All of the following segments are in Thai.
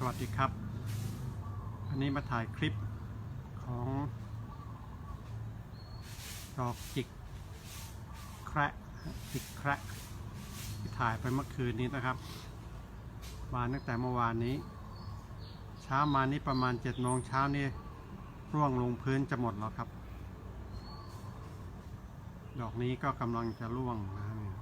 สวัสดีครับ อันนี้มาถ่ายคลิปของ ดอกจิกแคระจิกแคระที่ถ่ายไปเมื่อคืนนี้นะครับวานตั้งแต่เมื่อวานนี้ เช้ามานี่ประมาณเจ็ดโมงเช้านี่ร่วงลงพื้นจะหมดแล้วครับ ดอกนี้ก็กำลังจะร่วงนะฮะเนี่ย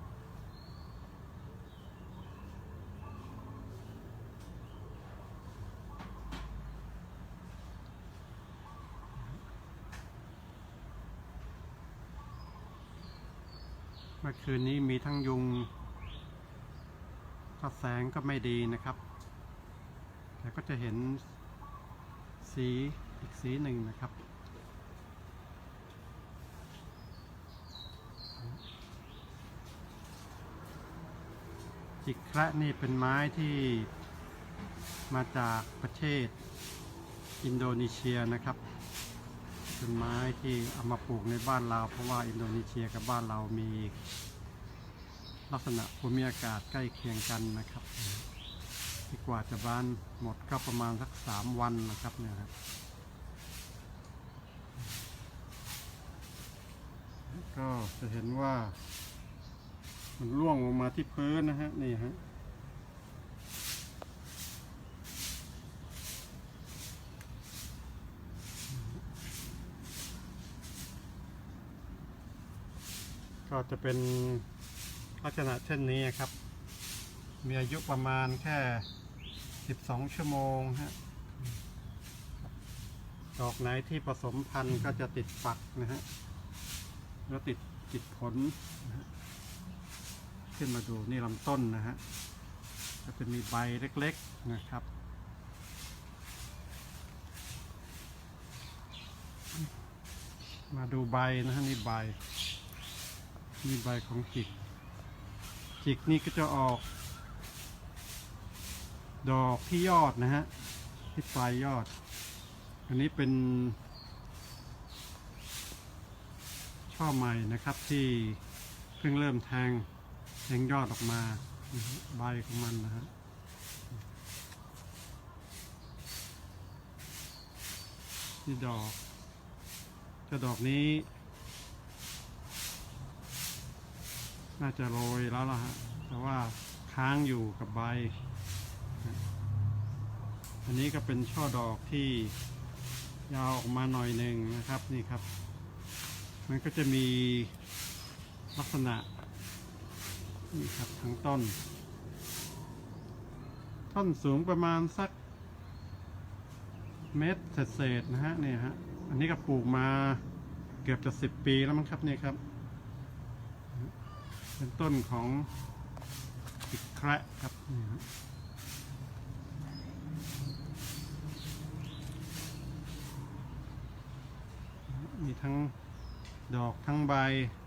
เมื่อคืนนี้มีทั้งยุงก็แสงก็ไม่ดีนะครับ แต่ก็จะเห็นสีอีกสีหนึ่งนะครับ จิกระนี่เป็นไม้ที่มาจากประเทศอินโดนีเซียนะครับ เป็นไม้ที่เอามาปลูกในบ้านเรา เพราะว่าอินโดนีเซียกับบ้านเรามีลักษณะภูมิอากาศใกล้เคียงกันนะครับที่กว่าจะบานหมดก็ประมาณสักสามวันนะครับเนี่ยครับก็จะเห็นว่า มันร่วงลงมาที่พื้นนะฮะนี่ฮะ ก็จะเป็นลักษณะเช่นนี้ครับ มีอายุประมาณแค่ 12 ชั่วโมงฮะดอกไหนที่ผสมพันธุ์ก็จะติดฝักนะฮะแล้วติดติดผลนะฮะขึ้นมาดูนี่ลำต้นนะฮะก็จะมีใบเล็กๆนะครับมาดูใบนะฮะนี่ใบ นี่ใบของจิก จิกนี่ก็จะออก ดอกที่ยอดนะฮะ ที่ปลายยอด อันนี้เป็น ช่อใหม่นะครับที่เพิ่งเริ่มแทงแทงยอดออกมาใบของมันนะฮะนี่ดอกจะดอกนี้ น่าจะโรยแล้วล่ะฮะ แต่ว่าค้างอยู่กับใบ อันนี้ก็เป็นช่อดอกที่ยาวออกมาหน่อยหนึ่งนะครับนี่ครับ มันก็จะมีลักษณะนี่ครับทั้งต้น ต้นสูงประมาณสักเมตรเศษๆนะฮะเนี่ยฮะ อันนี้ก็ปลูกมาเกือบจะสิบปีแล้วมั้งครับนี่ครับ เป็นต้นของอิกแคระครับนี่ฮะมีทั้งดอกทั้งใบ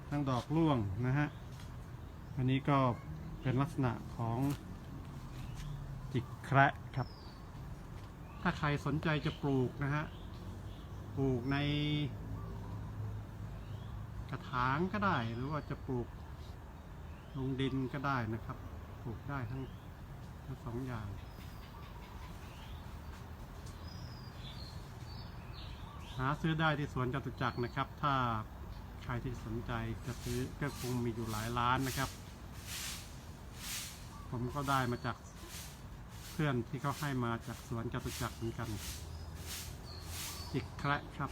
ทั้งดอกร่วงนะฮะ อันนี้ก็เป็นลักษณะของจิกแคระครับ ถ้าใครสนใจจะปลูกนะฮะ ปลูกในกระถางก็ได้หรือว่าจะปลูก ลงดินก็ได้นะครับปลูกได้ทั้งทั้งสองอย่างหาซื้อได้ที่สวนจตุจักรนะครับ ถ้าใครที่สนใจจะซื้อก็คงมีอยู่หลายร้านนะครับ ผมก็ได้มาจากเพื่อนที่เขาให้มาจากสวนจตุจักรเหมือนกันจิกแคระครับ